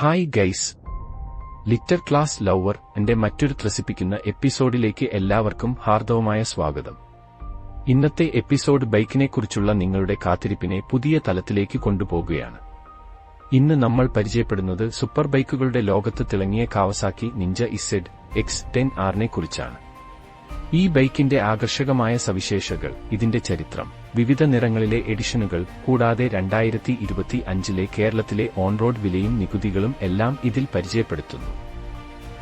Hi guys litre class lover എന്റെ മറ്റൊരു ത്രസിപ്പിക്കുന്ന എപ്പിസോഡിലേക്ക് എല്ലാവർക്കും ഹാർദവമായ സ്വാഗതം. ഇന്നത്തെ എപ്പിസോഡ് ബൈക്കിനെക്കുറിച്ചുള്ള നിങ്ങളുടെ കാത്തിരിപ്പിനെ പുതിയ തലത്തിലേക്ക് കൊണ്ടുപോകുകയാണ്. ഇന്ന് നമ്മൾ പരിചയപ്പെടുന്നത് സൂപ്പർ ബൈക്കുകളുടെ ലോകത്ത് തിളങ്ങിയ Kawasaki Ninja Z X ten ആറിനെ കുറിച്ചാണ് ഈ ബൈക്കിന്റെ ആകർഷകമായ സവിശേഷകൾ ഇതിന്റെ ചരിത്രം വിവിധ നിറങ്ങളിലെ എഡിഷനുകൾ കൂടാതെ രണ്ടായിരത്തി ഇരുപത്തി അഞ്ചിലെ കേരളത്തിലെ ഓൺറോഡ് വിലയും നികുതികളും എല്ലാം ഇതിൽ പരിചയപ്പെടുത്തുന്നു.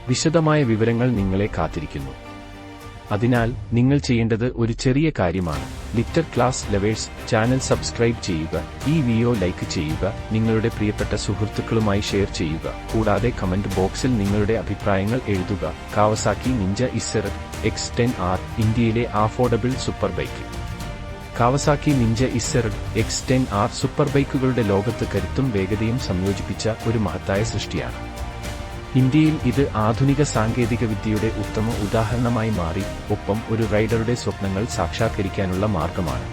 വിശദമായ വിവരങ്ങൾ നിങ്ങളെ കാത്തിരിക്കുന്നു. അതിനാൽ നിങ്ങൾ ചെയ്യേണ്ടത് ഒരു ചെറിയ കാര്യമാണ്. Litre class lovers channel subscribe ചെയ്യുക ഈ വീഡിയോ ലൈക്ക് ചെയ്യുക നിങ്ങളുടെ പ്രിയപ്പെട്ട സുഹൃത്തുക്കളുമായി ഷെയർ ചെയ്യുക കൂടാതെ കമന്റ് ബോക്സിൽ നിങ്ങളുടെ അഭിപ്രായങ്ങൾ എഴുതുക. Kawasaki Ninja Z X ten R ഇന്ത്യയിലെ affordable super bike. Kawasaki Ninja Z X ten R super ബൈക്കുകളുടെ ലോകത്ത് കരുത്തും വേഗതയും സംയോജിപ്പിച്ച ഒരു മഹത്തായ സൃഷ്ടിയാണ്. ഇന്ത്യയിൽ ഇത് ആധുനിക സാങ്കേതിക വിദ്യയുടെ ഉത്തമ ഉദാഹരണമായി മാറി ഒപ്പം ഒരു റൈഡറുടെ സ്വപ്നങ്ങൾ സാക്ഷാത്കരിക്കാനുള്ള മാർഗമാണ്.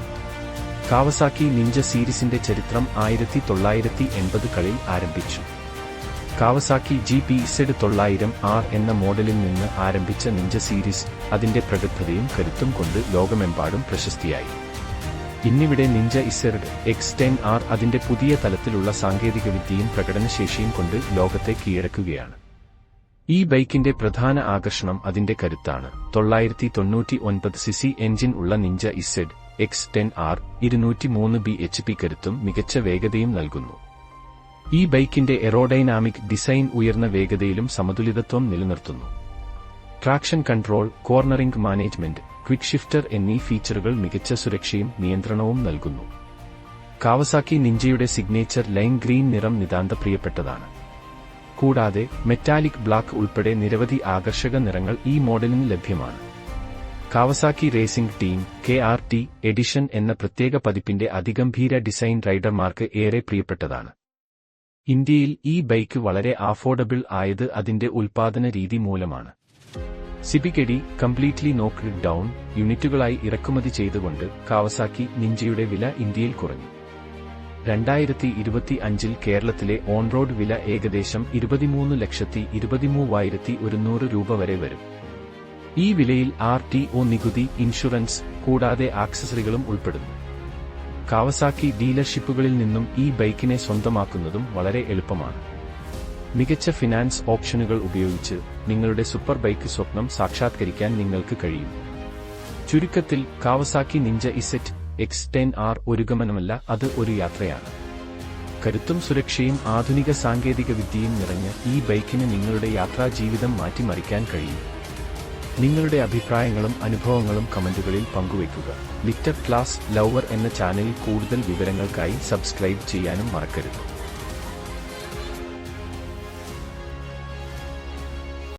കാവസാക്കി നിഞ്ച സീരീസിന്റെ ചരിത്രം ആയിരത്തി തൊള്ളായിരത്തി എൺപതുകളിൽ ആരംഭിച്ചു. കാവസാക്കി ജി പി ഇസെഡ് തൊള്ളായിരം ആർ എന്ന മോഡലിൽ നിന്ന് ആരംഭിച്ച നിഞ്ച സീരീസ് അതിന്റെ പ്രഗത്ഭതയും കരുത്തും കൊണ്ട് ലോകമെമ്പാടും പ്രശസ്തിയായി. ഇന്നിവിടെ Ninja Z X ten R അതിന്റെ പുതിയ തലത്തിലുള്ള സാങ്കേതികവിദ്യയും പ്രകടനശേഷിയും കൊണ്ട് ലോകത്തെ കീഴടക്കുകയാണ്. ഈ ബൈക്കിന്റെ പ്രധാന ആകർഷണം അതിന്റെ കരുത്താണ്. തൊള്ളായിരത്തി തൊണ്ണൂറ്റി ഒൻപത് സിസി എഞ്ചിൻ ഉള്ള Ninja Z X ten R ഇരുന്നൂറ്റി മൂന്ന് ബി എച്ച് പി കരുത്തും മികച്ച വേഗതയും നൽകുന്നു. ഈ ബൈക്കിന്റെ എറോഡൈനാമിക് ഡിസൈൻ ഉയർന്ന വേഗതയിലും സമതുലിതത്വം നിലനിർത്തുന്നു. Traction control cornering management quick shifter എന്നീ ഫീച്ചറുകൾ മികച്ച സുരക്ഷയും നിയന്ത്രണവും നൽകുന്നു. കാവസാക്കി നിഞ്ചയുടെ സിഗ്നേച്ചർ ലൈൻ ഗ്രീൻ നിറം നിതാന്ത പ്രിയപ്പെട്ടതാണ് കൂടാതെ മെറ്റാലിക് ബ്ലാക്ക് ഉൾപ്പെടെ നിരവധി ആകർഷക നിറങ്ങൾ ഈ മോഡലിന് ലഭ്യമാണ്. Kawasaki racing team K R T edition എന്ന പ്രത്യേക പതിപ്പിന്റെ അതിഗംഭീര ഡിസൈൻ റൈഡർമാർക്ക് ഏറെ പ്രിയപ്പെട്ടതാണ്. ഇന്ത്യയിൽ ഈ ബൈക്ക് വളരെ അഫോർഡബിൾ ആയത് അതിന്റെ ഉൽപാദന രീതി മൂലമാണ്. സിബികെഡി കംപ്ലീറ്റ്ലി നോക്ക്ഡ് ഡൗൺ യൂണിറ്റുകളായി ഇറക്കുമതി ചെയ്തുകൊണ്ട് കാവസാക്കി നിഞ്ചയുടെ വില ഇന്ത്യയിൽ കുറഞ്ഞു. രണ്ടായിരത്തി ഇരുപത്തി അഞ്ചിൽ കേരളത്തിലെ ഓൺ റോഡ് വില ഏകദേശം ഇരുപത്തിമൂന്ന് ലക്ഷത്തി ഇരുപത്തിമൂവായിരത്തി ഒരുന്നൂറ് രൂപ വരെ വരും. ഈ വിലയിൽ ആർ ടി ഒ നികുതി ഇൻഷുറൻസ് കൂടാതെ ആക്സസറികളും ഉൾപ്പെടുന്നു. കാവസാക്കി ഡീലർഷിപ്പുകളിൽ നിന്നും ഈ ബൈക്കിനെ സ്വന്തമാക്കുന്നതും വളരെ എളുപ്പമാണ്. മികച്ച ഫിനാൻസ് ഓപ്ഷനുകൾ ഉപയോഗിച്ച് നിങ്ങളുടെ സൂപ്പർ ബൈക്ക് സ്വപ്നം സാക്ഷാത്കരിക്കാൻ നിങ്ങൾക്ക് കഴിയും. ചുരുക്കത്തിൽ Kawasaki Ninja Z X ten R ഒരു ഗമനമല്ല അത് ഒരു യാത്രയാണ്. കരുത്തും സുരക്ഷയും ആധുനിക സാങ്കേതിക വിദ്യയും നിറഞ്ഞ ഈ ബൈക്കിന് നിങ്ങളുടെ യാത്രാ ജീവിതം മാറ്റിമറിക്കാൻ കഴിയും. നിങ്ങളുടെ അഭിപ്രായങ്ങളും അനുഭവങ്ങളും കമന്റുകളിൽ പങ്കുവയ്ക്കുക. ലിറ്റർ ക്ലാസ് ലവർ എന്ന ചാനലിൽ കൂടുതൽ വിവരങ്ങൾക്കായി സബ്സ്ക്രൈബ് ചെയ്യാനും മറക്കരുത്.